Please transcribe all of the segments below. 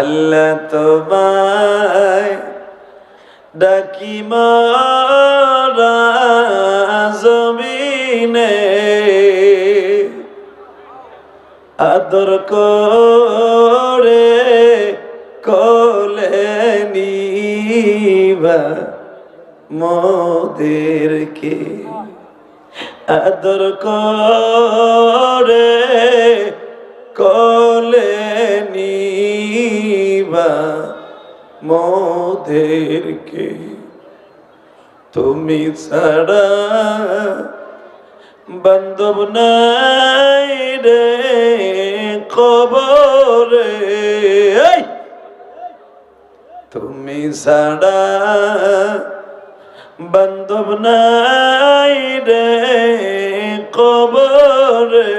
আল্লাহ তোমায় ডাকি মারা জমিনে। আদর করে কোলে নিবা মোদেরকে। আদর করে কোলে মোদেরকে তুমি ছাড়া বান্ধব নাই রে কবরে! তুমি ছাড়া বান্ধব নাই রে কবরে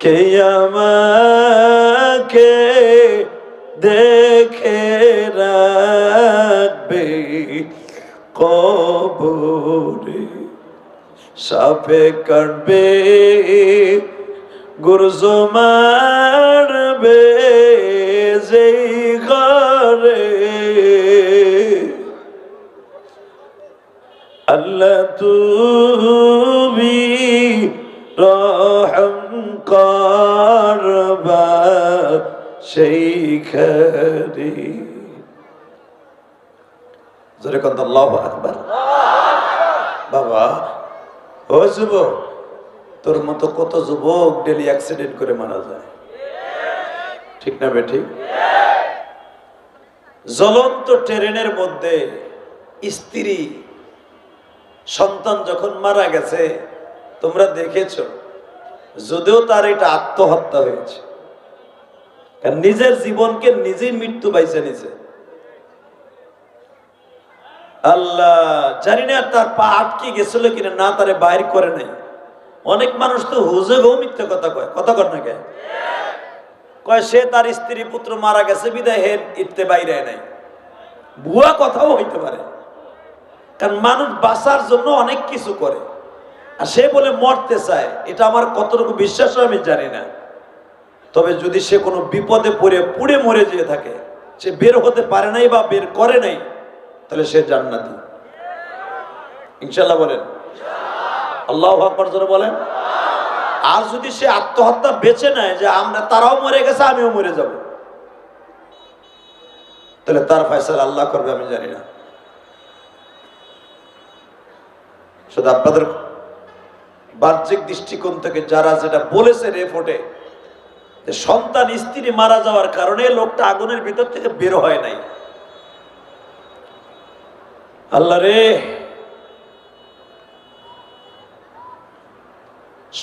কে আমাকে কবরে সাপে কাটবে গুরজ মারবে যেই ঘরে। আল্লাহ তুমি রহম করবা সেই ঘরে জোরে কত আকবার। বাবা, ও যুবক, তোর মতো কত যুবক ডেলি অ্যাক্সিডেন্ট করে মারা যায়। ঠিক না বে ঠিক জ্বলন্ত ট্রেনের মধ্যে স্ত্রী, সন্তান যখন মারা গেছে, তোমরা দেখেছ, যদিও তার এটা আত্মহত্যা হয়েছে। নিজের জীবনকে নিজেই মৃত্যু পাইছে নিজে। আল্লাহ জানি না তার পা আটকে গেছিল কিনা, না তারে বাইর করে নাই। অনেক মানুষ তো হুজে গো মিথ্যে কথা কয়। কথা কর না কে? কয়, সে তার স্ত্রী পুত্র মারা গেছে, বিদায় হে ইতে বাইরে নাই। ভুয়া কথাও হইতে পারে। কারণ মানুষ বাঁচার জন্য অনেক কিছু করে। আর সে বলে মরতে চায়, এটা আমার কতটুকু বিশ্বাস আমি জানি না। তবে যদি সে কোনো বিপদে পড়ে, পুড়ে মরে যেয়ে থাকে, সে বের হতে পারে নাই বা বের করে নাই তাহলে সে জান্নাতি। ইনশাল্লাহ বলেন। আল্লাহ আকবর জোরে বলেন। আর যদি সে আত্মহত্যা বেছে নেয় যে আমরা তারাও মরে গেছে, আমিও মরে যাব। তাহলে তার ফয়সালা আল্লাহ করবে, আমি জানি না। শুধু আপনাদের বাহ্যিক দৃষ্টিকোণ থেকে যারা যেটা বলেছে রেফোর্টে যে সন্তান স্ত্রী মারা যাওয়ার কারণে লোকটা আগুনের ভিতর থেকে বের হয় নাই। আল্লাহ রে,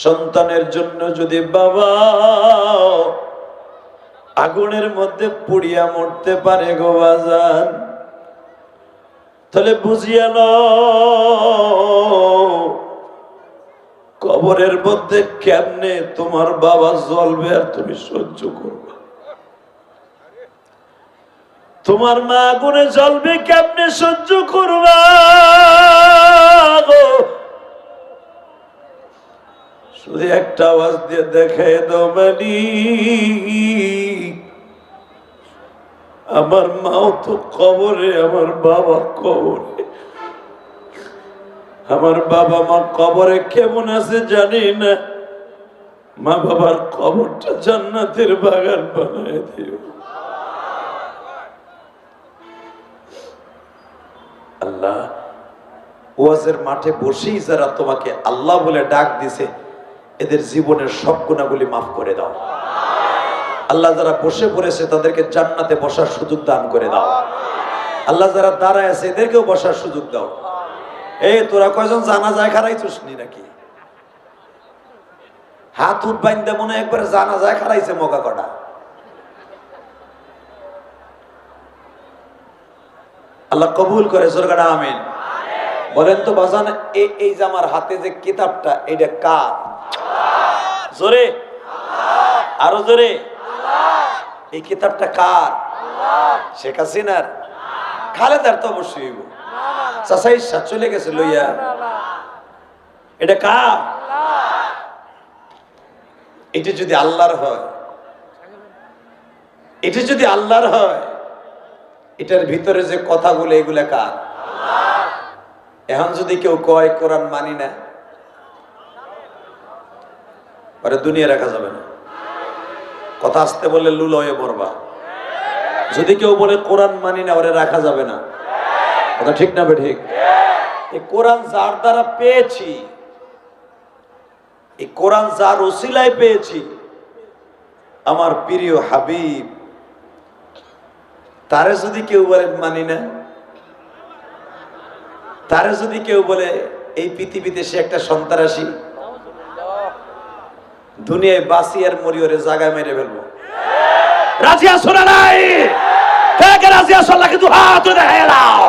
সন্তানের জন্য যদি বাবা আগুনের মধ্যে পুড়িয়া মরতে পারে গো বাজান, তাহলে বুঝিয়া নাও, কবরের মধ্যে কেমনে তোমার বাবা জ্বলবে আর তুমি সহ্য করবে? তোমার মা আগুনে জ্বলবে কেমনে সহ্য করবা শুধু একটা আওয়াজ দিয়ে দেখে দাও মানি আমার মাও তো কবরে, আমার বাবা কবরে। আমার বাবা মা কবরে কেমন আছে জানি না। মা বাবার কবরটা জান্নাতের বাগান বানায় দিও। আল্লাহ। ওয়াজের মাঠে বসেই যারা তোমাকে আল্লাহ বলে ডাক দিছে, এদের জীবনের সব গুণাগুলি মাফ করে দাও। আল্লাহ যারা বসে পড়েছে, তাদেরকে জান্নাতে বসার সুযোগ দান করে দাও। আল্লাহ যারা দাঁড়ায় আছে, এদেরকেও বসার সুযোগ দাও। এই, তোরা কয়জন জানা যায় খারাইছিস নি নাকি? হাত উঠ বাইন্দে মনে একবারে জানা যায় খারাইছে মগা কটা। আল্লাহ কবুল করে সরকার আমিন। বলেন তো, বাজান, এই এই যে আমার হাতে যে কিতাবটা, এটা কার? জোরে। আরও জোরে। এই কিতাবটা কার? শেখ হাসিনার। খালেদার তো অবশ্যই হইব। সাত চলে গেছে লইয়া। এটা কার? এটি যদি আল্লাহর হয়, এটি যদি আল্লাহর হয় এটার ভিতরে যে কথাগুলো, এগুলা কার? এখন যদি কেউ কয়, কোরআন মানি না পরে দুনিয়া রাখা যাবে না। কথা আসতে বললে লুল হয়ে মরবা। যদি কেউ বলে, কোরআন মানি না, ওরে রাখা যাবে না। কথা ঠিক না ঠিক? এই কোরআন যার দ্বারা পেয়েছি, এই কোরআন যার ওসিলায় পেয়েছি, আমার প্রিয় হাবিব তারে যদি কেউ বলে, মানি না। তারে যদি কেউ বলে, এই পৃথিবীতে সে একটা সন্ত্রাসী। দুনিয়ায় বাসি আর মরিয়রে জায়গায় মেরে ফেলব। রাজিয়া শোনা নাই? কে কে রাজি আসো কিন্তু হাত দেখায় দাও।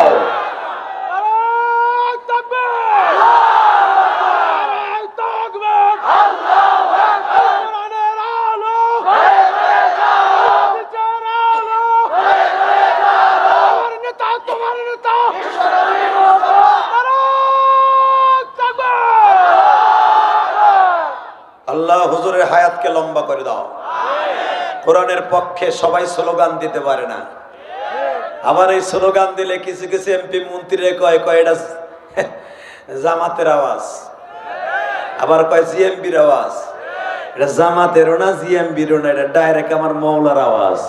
কোরআনের পক্ষে সবাই স্লোগান দিতে পারে না। আবার এই স্লোগান দিলে কিছু কিছু এমপি মন্ত্রীরে কয় কয়, এটা জামাতের আওয়াজ। আবার কয়, জিএমবির আওয়াজ। এটা জামাতেরও না, জিএমবিরও না, এটা ডাইরেক্ট আমার মৌলার আওয়াজ।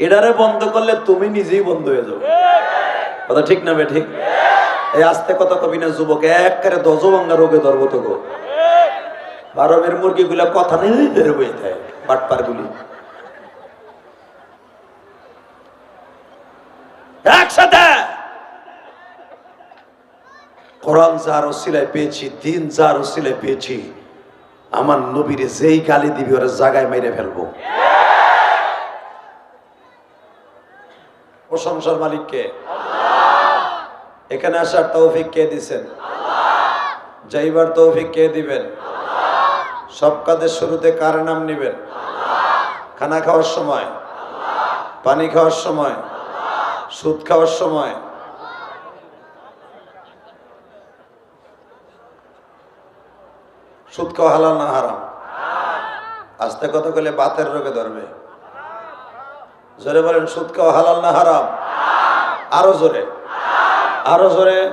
এটারে বন্ধ করলে তুমি নিজেই বন্ধ হয়ে যাবে। কথা ঠিক না বে ঠিক? এই আস্তে কত কবি না, যুবক একবারে দজভাঙ্গা রোগে ধরবো তো গো বারবের মুরগি গুলা কথা নেই বের হয়ে যায় বাটপার গুলি একসাথে! কোরআন যার পেয়েছি, দিন যার পেয়েছি, আমার নবীরে যেই গালি দিবি, ওরা জায়গায় মেরে ফেলব। প্রশংসার মালিককে। এখানে আসার তৌফিক কে দিছেন? যাইবার তৌফিক কে দিবেন? সব কাজের শুরুতে কার নাম নিবেন? খানা খাওয়ার সময়? পানি খাওয়ার সময়? সুদ খাওয়ার সময়? সুদ খাওয়া হালাল না হারাম? আস্তে কত গেলে বাতের রোগে ধরবে। জোরে বলেন, সুদ খাওয়া হালাল না হারাম? আরও জোরে। আরও জোরে।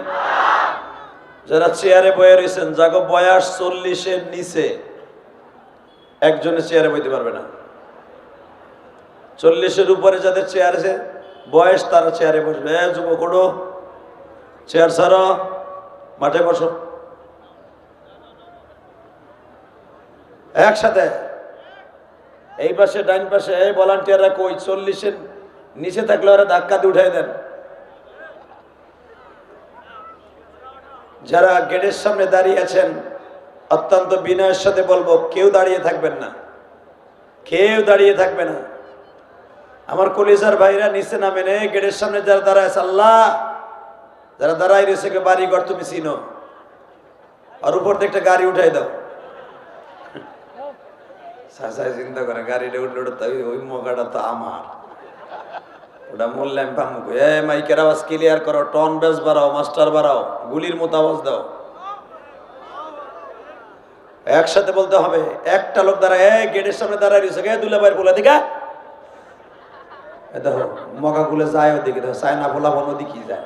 যারা চেয়ারে বয়ে রয়েছেন যাগো বয়স চল্লিশের নিচে। একজনে চেয়ারে বইতে পারবে না। চল্লিশের উপরে যাদের চেয়ার আছে, বয়স তারা চেয়ারে বসবে। যুবক, ওঠো। চেয়ার ছাড়ো। মাঠে বসো। একসাথে। এই পাশে ডাইন পাশে, এই ভলান্টিয়াররা কই? চল্লিশের নিচে থাকলে ওরা ধাক্কা দিয়ে উঠাই দেন। যারা গেটের সামনে দাঁড়িয়ে আছেন অত্যন্ত বিনয়ের সাথে বলব, কেউ দাঁড়িয়ে থাকবেন না। কেউ দাঁড়িয়ে থাকবে না। আমার কলিজার ভাইরা নিচে নামে নে গেটের সামনে যারা দাঁড়ায় আল্লাহ, যারা দাঁড়াই রয়েছে কে বাড়ি ঘর তুমি চিনো। আর উপর থেকে একটা গাড়ি উঠাই দাও। সাসাই চিন্তা করে, গাড়িটা উঠলে ওটা তো ওই মগাটা তো আমার। ওটা মূল্যায়ন পামু এ মাইকের আওয়াজ ক্লিয়ার করো টন বেস বাড়াও মাস্টার বাড়াও, গুলির মতো আওয়াজ দাও। একসাথে বলতে হবে, একটা লোক দাঁড়ায় গেটের সামনে দাঁড়ায় বলে দিকা দেখো মগা গুলো যায় ওদিকে, দেখো, চায় না, ভোলা ভন ওদিকে যায়।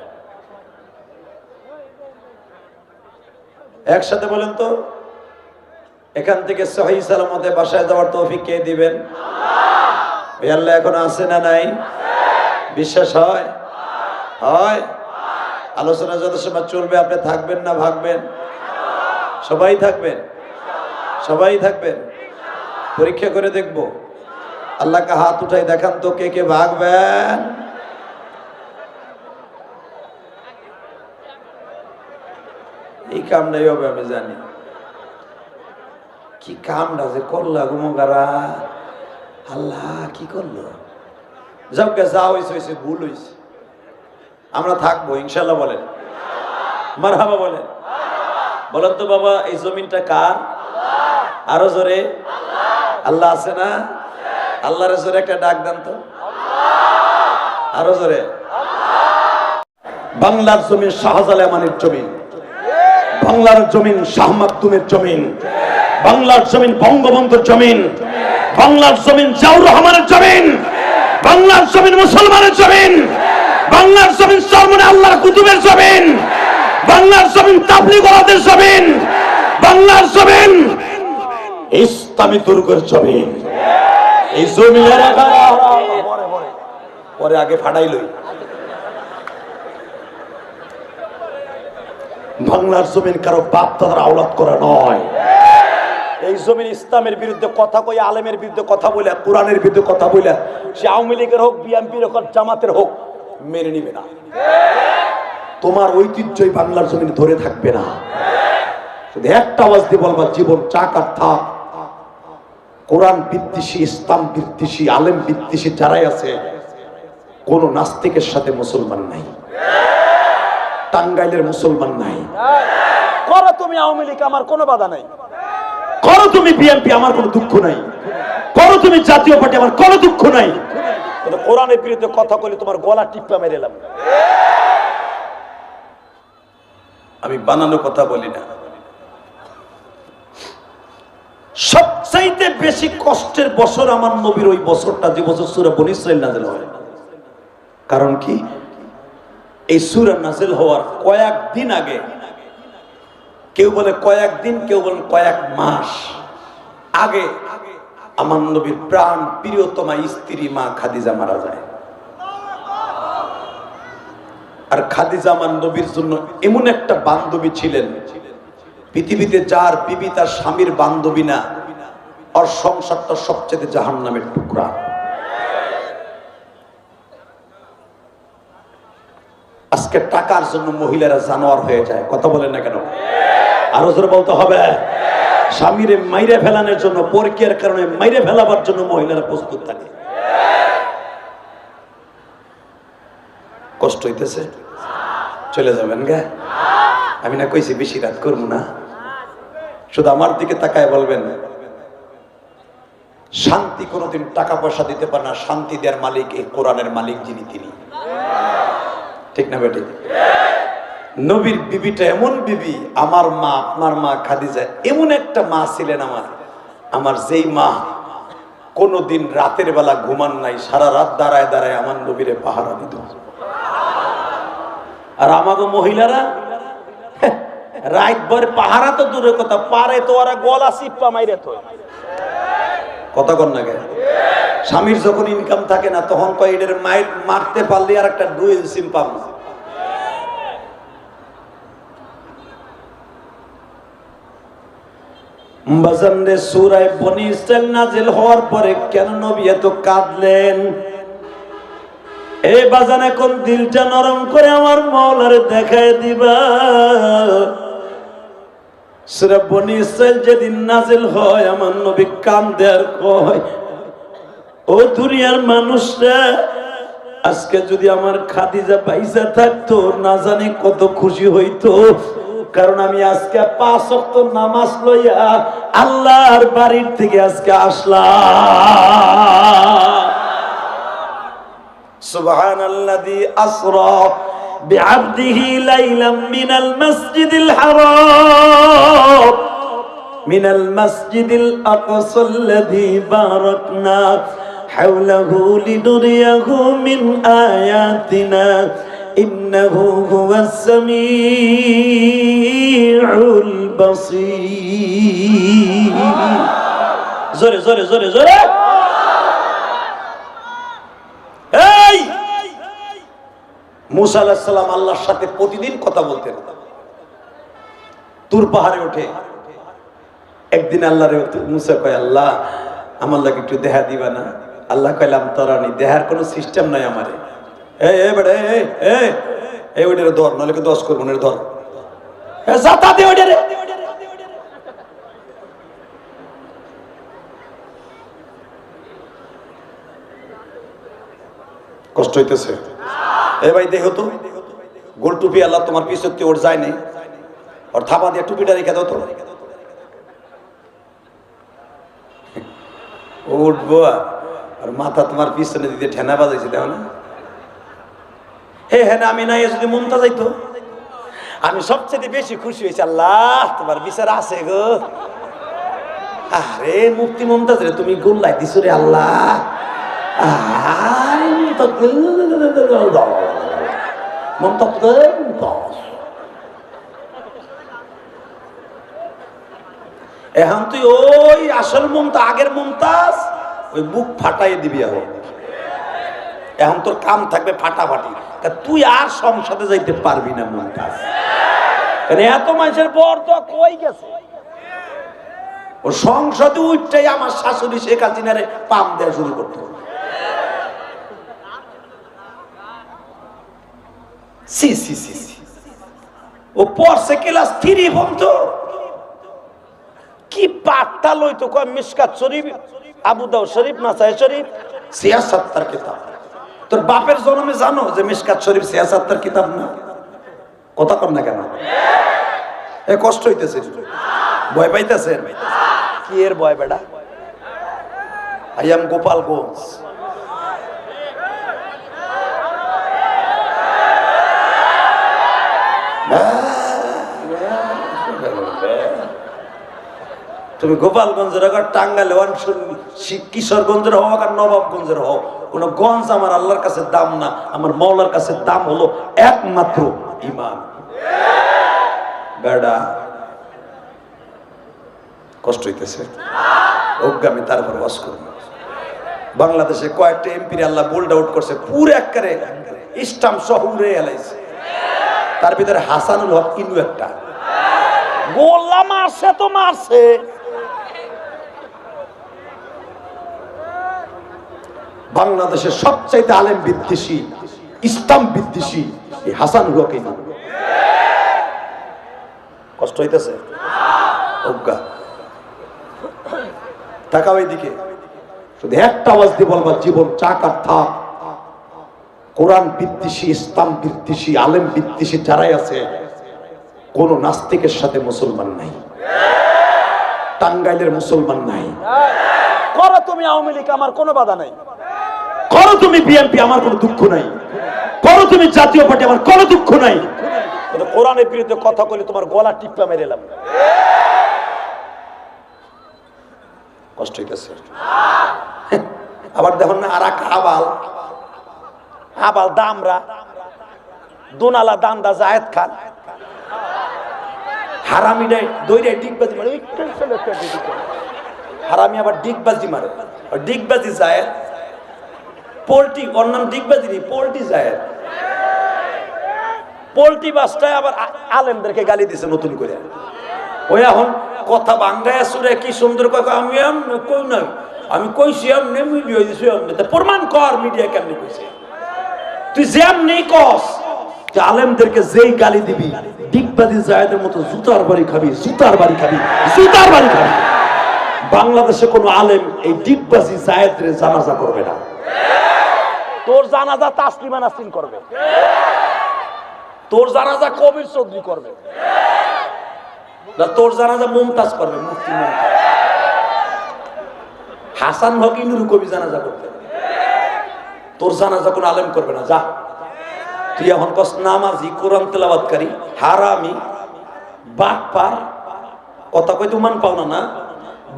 একসাথে বলেন তো, এখান থেকে সহি সালামতে বাসায় যাওয়ার তৌফিক কে দিবেন? আল্লাহ এখন আছে না নাই? বিশ্বাস হয়? হয়। আলোচনা যত সময় চলবে, আপনি থাকবেন না, ভাগবেন। সবাই থাকবেন। সবাই থাকবেন। পরীক্ষা করে দেখব। আল্লাহকে হাত উঠাই দেখান তো কে কে ভাগবেন। এই কামটাই হবে, আমি জানি। কি কামটা যে করলা গুমগারা আল্লাহ, কি করল? যাও যা হয়েছে হয়েছে ভুল হয়েছে আমরা থাকব ইনশাল্লাহ বলেন। মার হাবা বলেন। বলেন তো বাবা, এই জমিনটা কার? আরও জোরে। আল্লাহ আছে না? আল্লাহর জোরে একটা ডাক দেন তো। আরও জোরে। বাংলার জমিন শাহজালামানের জমিন। বাংলার জমিন শাহ মাকতুমের জমিন। বাংলার জমিন বঙ্গবন্ধুর জমিন। বাংলার জমিন জাউর রহমানের জমিন। বাংলার জমিন মুসলমানের জমিন। বাংলার জমিন সরমনে আল্লাহর কুতুবের জমিন। বাংলার জমিন তাবলিগলাদের জমিন। বাংলার জমিন ইসলামী দুর্গের জমিন এই পরে আগে ফাটাইলই বাংলার জমিন কারও বাপ দাদার আওলাদ করা নয়। এই জমিন ইসলামের বিরুদ্ধে কথা কই আলেমের বিরুদ্ধে কথা বলে কোরআনের বিরুদ্ধে কথা বলে সে আওয়ামী লীগের হোক, বিএনপির হোক, জামাতের হোক, মেনে নিবে না। তোমার ঐতিহ্যই বাংলার জমিন ধরে থাকবে না। শুধু একটা আওয়াজ দিয়ে বলবা, জীবন চাক আর থাক। কোরআন বিদ্বেষী ইসলাম বিদ্বেষী আলেম বিদ্বেষী যারাই আছে কোন নাস্তিকের সাথে মুসলমান নাই। টাঙ্গাইলের মুসলমান নাই। করো তুমি আওয়ামী লীগ আমার কোনো বাধা নাই। করো তুমি বিএনপি আমার কোনো দুঃখ নাই। করো তুমি জাতীয় পার্টি আমার কোনো দুঃখ নাই। কোরআনের বিরুদ্ধে কথা বলে তোমার গলা টিপ্পা মেরে এলাম আমি বানানো কথা বলি না। সবচাইতে বেশি কষ্টের বছর আমার নবীর ওই বছরটা যে বছর সুরা বনি ইসরাইল নাজেল হয়। কারণ কি? এই সুরা নাজেল হওয়ার কয়েকদিন আগে, কেউ বলে কয়েকদিন কেউ বলে কয়েক মাস আগে আমার নবীর প্রাণ প্রিয়তমা স্ত্রী মা খাদিজা মারা যায়। আর খাদিজা আমার নবীর জন্য এমন একটা বান্ধবী ছিলেন, পৃথিবীতে যার বিবি তার স্বামীর বান্ধবী না আর সংসারটা সবচেয়ে জাহান নামের টুকরা। আজকে টাকার জন্য মহিলারা জানোয়ার হয়ে যায়, কথা বলেন না কেন? আরও জোরে বলতে হবে। স্বামীরে মাইরে ফেলানোর জন্য, পরকিয়ার কারণে মাইরে ফেলাবার জন্য মহিলারা প্রস্তুত থাকে। কষ্ট হইতেছে? চলে যাবেন গা? আমি না কইছি বেশি রাত করব না। শুধু আমার দিকে তাকায় বলবেন শান্তি কোনোদিন টাকা পয়সা দিতে পারে না, শান্তি দেওয়ার মালিক এই কোরআনের মালিক যিনি তিনি। ঠিক না বেটি? নবীর বিবিটা এমন বিবি, আমার মা, আপনার মা খাদিজা, এমন একটা মা ছিলেন আমার। আমার যেই মা কোনোদিন রাতের বেলা ঘুমান নাই, সারা রাত দাঁড়ায় দাঁড়ায় আমার নবীরে পাহারা দিত। আর আমাকে মহিলারা রাত ভর পাহারা তো দূরের কথা, পারে তো ওরা গলা সিপ্পা মাইরে তো কথা কর না কেন? স্বামীর যখন ইনকাম থাকে না, তখন কয় মায়ের মারতে পারলে আর একটা ডুয়েল সিম পাবো কেন কাঁদলেন? এই বাজান এখন দিলটা নরম করে আমার দেখায় দিবা। বনি ইসরায়েল যেদিন নাজিল হয়, আমার নবী কান দেয়ার কয়, ও দুনিয়ার মানুষরা, আজকে যদি আমার খাদিজা থাকতো, না জানি কত খুশি হইতো। কারণ আমি আজকে পাঁচ অক্ত নামাজ লইয়া আল্লাহর বাড়ির থেকে আজকে আসলাম। দি আসরা بعبده ليلا من المسجد الحرام من المسجد الأقصى الذي باركنا حوله لنريه من آياتنا إنه هو السميع البصير زوري زوري زوري زوري মুসা আলাহিসাল্লাম আল্লাহর সাথে প্রতিদিন কথা বলতেন। তুর পাহাড়ে ওঠে। একদিন আল্লাহরে মুসা কয়, আল্লাহ, আমার লাগে একটু দেহা দিবা না? আল্লাহ কইলাম তরানি, দেহার কোনো সিস্টেম নাই আমারে। ধর, নাহলে দশ করব না ধর। কষ্ট হইতেছে। এ ভাই দেখো তো গোল টুপি আল্লাহ তোমার পিছনে ওর যায় নাই ওর থাপা দিয়ে টুপিটা রেখে দাও তো উঠবো আর মাথা তোমার পিছনে দিতে ঠেনা বাজাইছে দেখো না হে হ্যাঁ আমি নাই যদি মমতা যাইতো আমি সবচেয়ে বেশি খুশি হয়েছি আল্লাহ তোমার বিচার আছে গো আরে মুক্তি মমতাজ রে তুমি গোল্লাই দিছো রে আল্লাহ আরে মমতাজ মমতাজ এখন তুই ওই আসল মমতা আগের মমতাজ ওই বুক ফাটাই দিবি এখন এখন তোর কাম থাকবে ফাটাফাটি তুই আর সংসদে যাইতে পারবি না মমতাজ এত মানুষের পর তো কই গেছে ও সংসদে উঠটাই আমার শাশুড়ি শেখ হাসিনারে পাম দেওয়া শুরু করতে সি সি সি সি। ও পড়ছে ক্লাস থ্রি বন্ধু কি পাঠটা লইতো কয় মিসকাত শরীফ, আবু দাউ শরীফ নাসাই শরীফ? সিয়াসাত্তার কিতাব। তোর বাপের জন্মে জানো যে মিসকাত শরীফ সিয়াসাত্তার কিতাব না? কথা কর না কেন? এ কষ্ট হইতেছে। ভয় পাইতেছেন কি এর ভয় বেটা? I am Gopalganj. তুমি গোপালগঞ্জের টাঙ্গাইল হন কিশোরগঞ্জের হোক আর নবাবগঞ্জের হোক কোন গঞ্জ আমার আল্লাহর কাছে দাম না, আমার মৌলার কাছে দাম হলো একমাত্র ইমান। বেড়া, কষ্ট হইতেছে। অজ্ঞামী তারপর বস করব। বাংলাদেশে কয়েকটা এমপির আল্লাহ বোল্ড আউট করছে, পুরো একবারে ইস্টাম সহ উড়ে এলাইছে। তার ভিতরে হাসানুল হক ইনু একটা। গোল্লা মারছে তো মারছে। বাংলাদেশের সবচাইতে আলেম বিদ্বেষী, ইসলাম বিদ্বেষী এই হাসানুল হক ইনু কষ্ট হইতেছে? তাকাও শুধু একটা আওয়াজ দিয়ে বলবা, জীবন চাক আর থাক। কোরআন বিদ্বেষী, ইসলাম বিদ্বেষী, আলেম বিদ্বেষী যারাই আছে, কোন নাস্তিকের সাথে মুসলমান নাই। টাঙ্গাইলের মুসলমান নাই। করো তুমি আওয়ামী লীগ, আমার কোনো বাধা নাই। করো তুমি বিএনপি আমার কোনো দুঃখ নাই। করো তুমি জাতীয় পার্টি, আমার কোনো দুঃখ নাই। কোরআনের বিরুদ্ধে কথা বলে তোমার গলা টিপ্পা মেরে এলাম কষ্ট হইতেছে। আবার দেখুন না, আর এক আবাল আবাল দামরা। দুনালা দান্দা জায়েদ খান। হারামিটাই দইরে ডিগবাজি মারে। হারামি আবার ডিগবাজি মারে। ডিগবাজি যায় পোল্ট্রি, ওর নাম ডিগবাজি নেই পোল্ট্রি যায় পোল্ট্রি বাসটায় আবার আলেমদেরকে গালি দিছে নতুন করে। ওই এখন কথা বাঙ্গায় সুরে কি সুন্দর কথা আমি কই নাই। আমি কইছি এমনি মিডিয়া দিছি এমনি। প্রমাণ কর মিডিয়া কেমনি কইছে। তুই যেমনি কস, যে আলেমদেরকে যেই গালি দিবি ডিগবাজি জায়দের মতো জুতার বাড়ি খাবি, জুতার বাড়ি খাবি, জুতার বাড়ি খাবি। বাংলাদেশে কোনো আলেম এই ডিগবাজি জায়েদরে জানাজা করবে না। তোর জানাজা তাসলিমা নাসরিন করবে। তোর জানাজা কবির চৌধুরী করবে। তোর জানাজা মুমতাজ করবে, মুফতি হাসান হক ইনুরু কবি জানাজা করবে তোর জানাজা কোনো আলেম করবে না, যা। তুই এখন কস, নামাজি, কোরআন তেলাবাদকারী হারামি বাট পার কথা কই তুমান পাও না না?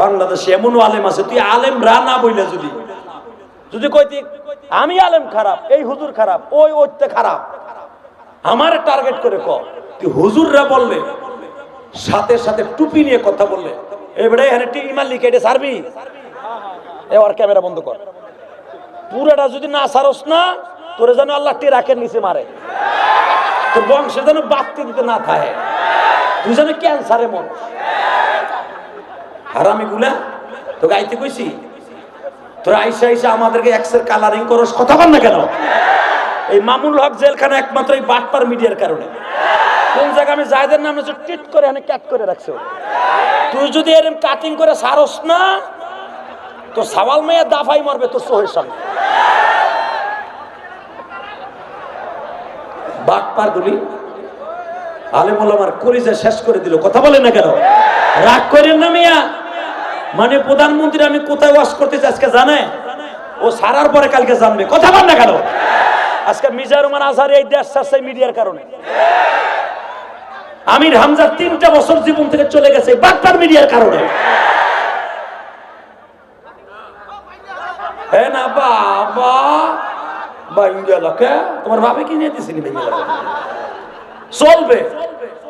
বাংলাদেশে এমনও আলেম আছে, তুই আলেম রা না বইলে যদি? যদি কইতি আমি আলেম খারাপ, এই হুজুর খারাপ, ওই ওইতে খারাপ। আমার টার্গেট করে ক হুজুররা বললে, সাথে সাথে টুপি নিয়ে কথা বললে এবারে এখানে টিভি মারলি কেটে সারবি এবার ক্যামেরা বন্ধ কর। পুরাটা যদি না সারস না, তোরে যেন আল্লাহ টেরাকের নিচে মারে। তোর বংশে যেন বাড়তে দিতে না থাকে। তুই যেন ক্যান্সারে মর হারামি গুলা তো গাইতে কইছি? তোর আইসা আইসা আমাদেরকে এক্সের কালারিং করস, কথা বল না কেন? এই মামুল হক জেলখানা একমাত্র এই বাটপার মিডিয়ার কারণে। কোন জায়গায় আমি জায়দের নামে টিট করে এখানে ক্যাট করে রাখছে। তুই যদি এরম কাটিং করে সারস না তো সাওয়াল মেয়ে দাফাই মারবে তোর সোহের সামনে। বাটপার গুলি আলেমুল আমার কলিজা শেষ করে দিল, কথা বলেন না কেন? রাগ করেন না মিয়া। মানে প্রধানমন্ত্রী, আমি কোথায় ওয়াশ করতেছি আজকে জানে? ও সারার পরে কালকে জানবে। কথা বল না কেন? আজকে মিজার রহমান আজহার এই দেশ ছাড়ছে মিডিয়ার কারণে। আমির হামজার তিনটা বছর জীবন থেকে চলে গেছে বার্তার মিডিয়ার কারণে। হে না, বাবা। বাইঙ্গালাকে তোমার বাবা কিনে দিছিলি বাইঙ্গালাকে চলবে।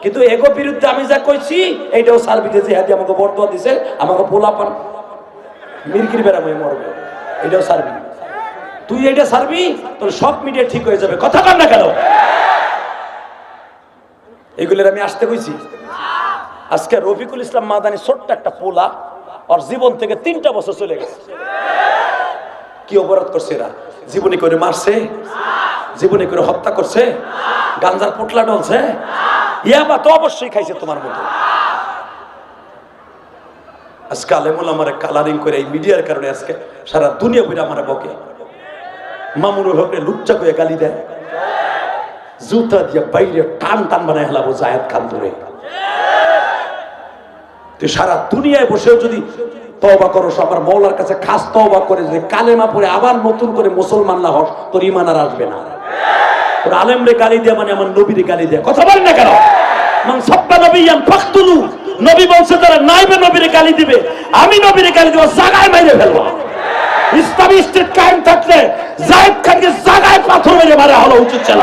কিন্তু এগো বিরুদ্ধে আমি যা কইছি, এইটাও যে হাতি আমাকে বর্তমান দিছে, আমাকে পোলা পান মিরকির বেড়া মই মরবে। এটাও সার্বি। তুই এটা সার্বি, তোর সব মিডিয়া ঠিক হয়ে যাবে। কথা কর না কেন? এগুলোর আমি আসতে কইছি। আজকে রফিকুল ইসলাম মাদানি ছোট্ট একটা পোলা, ওর জীবন থেকে তিনটা বছর চলে গেছে। কি অপরাধ করছে এরা? জীবনে করে মারছে? জীবনে করে হত্যা করছে? গাঞ্জার পোটলা ডলছে? ইয়াবা তো অবশ্যই খাইছে তোমার মতো। আজকে আলেমুল আমার কালারিং করে এই মিডিয়ার কারণে আজকে সারা দুনিয়া বইটা আমার বকে। হকরে লুচ্চা করে গালি দেয়। জুতা দিয়ে বাইরে টান টান বানায় হেলাবো জায়দ খান ধরে। সারা দুনিয়ায় বসেও যদি তওবা করো মৌলার কাছে খাস তওবা করে যদি কালেমা পড়ে আবার নতুন করে মুসলমান না হস, তোর ইমান আর আসবে না। তোর আলেমরে গালি দেয়া মানে আমার নবীরে গালি দেয়া। কথা বলেন না কেন? মান সাব্বা নবিয়ান ফাকতুলু নবী বলছে তারা নাইবে নবীরে গালি দিবে, আমি নবীরে গালি দেব জায়গায় মাইরে ফেলব। ইসলামী স্টেট কায়েম থাকলে জায়েদ খানকে জাগায় পাথর মেরে মারা হলো উচিত ছিল।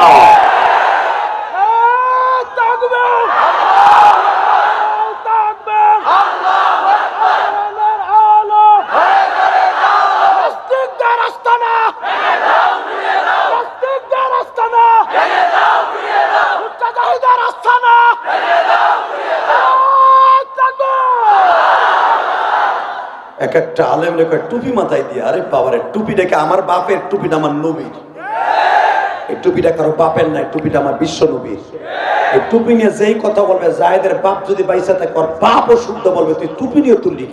এক একটা আলেম লেখা টুপি মাথায় দিয়ে, আরে বাবারে টুপিটাকে আমার বাপের, টুপিটা আমার নবীর। এই টুপিটা কারও বাপের নাই টুপিটা আমার বিশ্ব নবীর। এই টুপি নিয়ে যেই কথা বলবে বাপ যদি শুদ্ধ বলবে, তুই টুপি নিয়ে তুললি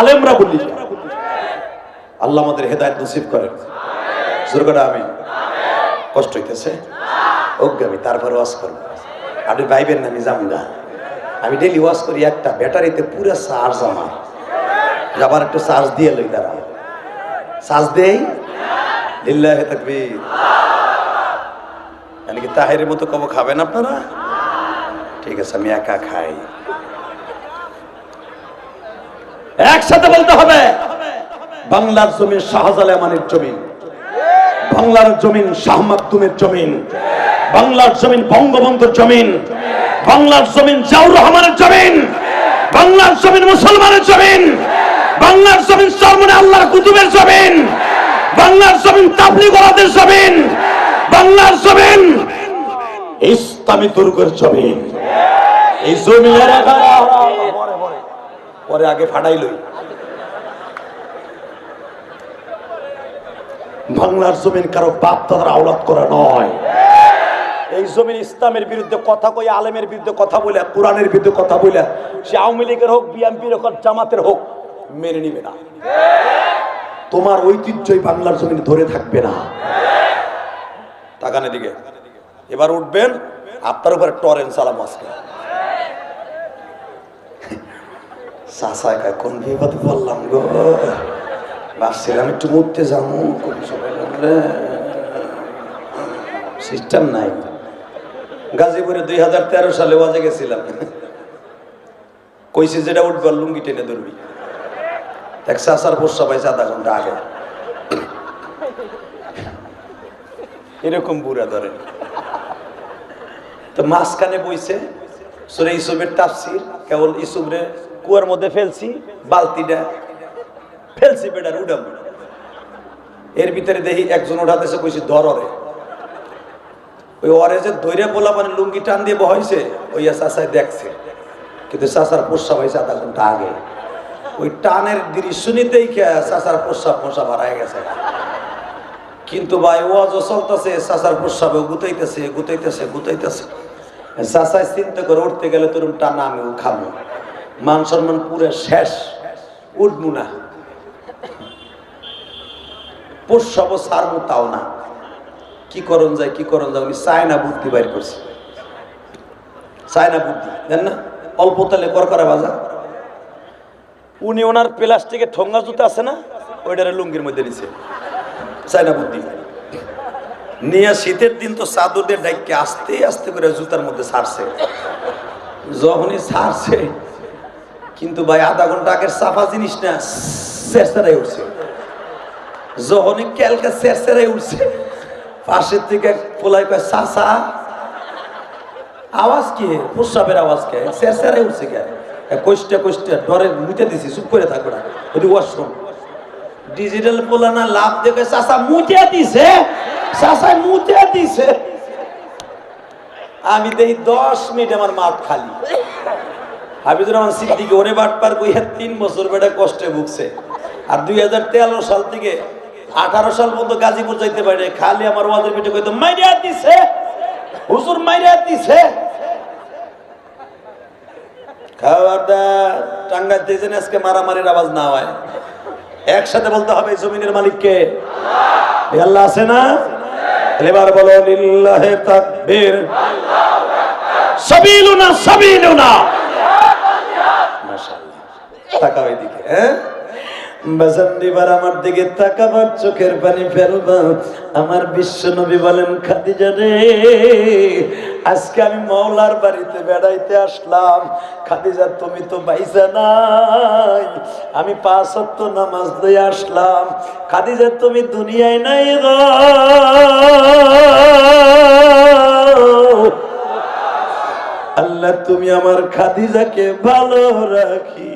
আলেমরা বললি আল্লাহ আমাদের হেদায়ত নসিব করেন। আমি। কষ্ট হইতেছে? ওকে আমি, তারপরে ওয়াজ করব। আপনি ভাইবেন না, আমি আমি ডেলি ওয়াশ করি, একটা ব্যাটারিতে পুরো চার্জ আমার যাবার একটু চার্জ দিয়ে লই দাঁড়া। চার্জ দেই? লিল্লাহ মানে কি তাহেরের মতো কব খাবেন আপনারা? ঠিক আছে, আমি একা খাই। একসাথে বলতে হবে, বাংলার জমিন শাহজালামানের জমিন। বাংলার জমিন শাহ মাকদুমের জমিন। বাংলার জমিন বঙ্গবন্ধুর জমিন। বাংলার জমিন জাউর রহমানের জমিন। বাংলার জমিন মুসলমানের জমিন। বাংলার জমিন সরমনে আল্লাহর কুতুবের জমিন। বাংলার জমিন তাবলিগলাদের জমিন। বাংলার জমিন ইসলামী দুর্গের জমিন। এই জমিন পরে আগে ফাটাই লই। বাংলার জমিন কারও বাপ দাদার আওলাদ করা নয়। এই জমিন ইসলামের বিরুদ্ধে কথা কই আলেমের বিরুদ্ধে কথা বলে কোরআনের বিরুদ্ধে কথা বলে সে আওয়ামী লীগের হোক, বিএনপির হোক, জামাতের হোক মেনে নিবে না। তোমার ঐতিহ্যই বাংলার জমিন ধরে থাকবে না। তাকানের দিকে। এবার উঠবেন, আপনার উপরে টরেন সালাম আজকে। নাই। গাজীপুরে দুই হাজার তেরো সালে ওয়াজে গেছিলাম। কইছি, যেটা উঠবে লুঙ্গি টেনে ধরবি। এক চাষার পোষা পাইছে আধা ঘণ্টা আগে। এরকম বুড়া ধরে। তো মাঝখানে বইছে, সুরে ইসুবের তাফসির, কেবল ইসুবরে কুয়ার মধ্যে ফেলছি, বালতিটা ফেলছি বেটার উডাম এর ভিতরে দেখি একজন উঠাতেছে, কইছি, ধর ওরে। ওই ওরে যে ধৈর্য বলা মানে লুঙ্গি টান দিয়ে বহাইছে ওই চাষায় দেখছে। কিন্তু চাষার পোষা হয়েছে আধা ঘণ্টা আগে। ওই টানের দৃশ্য নিতেই চাষার প্রস্রাব পোষা বাড়ায় গেছে কিন্তু ভাই, ওয়াজও চলতেছে চাষার প্রস্রাবে গুতাইতেছে গুতাইতেছে গুতাইতেছে। চাষায় চিন্তা করে উঠতে গেলে তোর টানা আমি খাব মান সম্মান পুরো শেষ উঠবো না। প্রস্রাব সারবো তাও না। কি করণ যায়, কি করণ যায়, উনি চায়না বুদ্ধি বাইর করছে। চায়না বুদ্ধি, জান না? অল্প তেলে করকরা বাজা উনি ওনার প্লাস্টিকের ঠোঙ্গা জুতা আছে না, ওইটারে লুঙ্গির মধ্যে নিছে চায়না বুদ্ধি নিয়ে শীতের দিন তো চাদর দিয়ে ডাইকে আস্তে আস্তে করে জুতার মধ্যে সারছে। যখনই ছাড়ছে কিন্তু ভাই আধা ঘণ্টা আগের সাফা জিনিস না শেষারাই উঠছে। যখনই ক্যালকা সেরে উঠছে, পাশের থেকে পোলাই কয়, চাচা, আওয়াজ কি? প্রস্রাবের আওয়াজ কে? সেরে উঠছে কে কষ্টে কষ্টে ডরে মুতে দিছি, চুপ করে থাকবে না। ওদি ওয়াশরুম ডিজিটাল পোলানা লাভ দেখে চাচা মুতে দিছে, চাচা মুতে দিছে। আমি দেখি দশ মিনিট আমার মাঠ খালি। হাবিজুর রহমান সিদ্দিক, ওরে বাট বাটপার কইয়া তিন বছর বেটা কষ্টে ভুগছে। আর দুই হাজার তেরো সাল থেকে আঠারো সাল পর্যন্ত গাজীপুর যাইতে পারে খালি আমার ওয়াদের পিঠে কইতো মাইরিয়া দিছে, হুজুর মাইরিয়া দিছে। খাবারদার টাঙ্গাইতে যেন আজকে মারামারির আওয়াজ না হয়। একসাথে বলতে হবে জমিনের মালিককে। আল্লাহ আছে না? এবার বলো, লিল্লাহে তাকবীর। সাবিলুনা সাবিলুনা। মাশাআল্লাহ। তাকাও এদিকে হ্যাঁ? বাজান্ডিবার আমার দিকে তাকাবার চোখের পানি ফেলবা আমার বিশ্ব নবী বলেন, খাদিজা রে, আজকে আমি মৌলার বাড়িতে বেড়াইতে আসলাম। খাদিজা, তুমি তো বাইসা নাই। আমি পাঁচ ওয়াক্ত নামাজ দিয়ে আসলাম। খাদিজা, তুমি দুনিয়ায় নাই গো। আল্লাহ, তুমি আমার খাদিজাকে ভালো রাখি।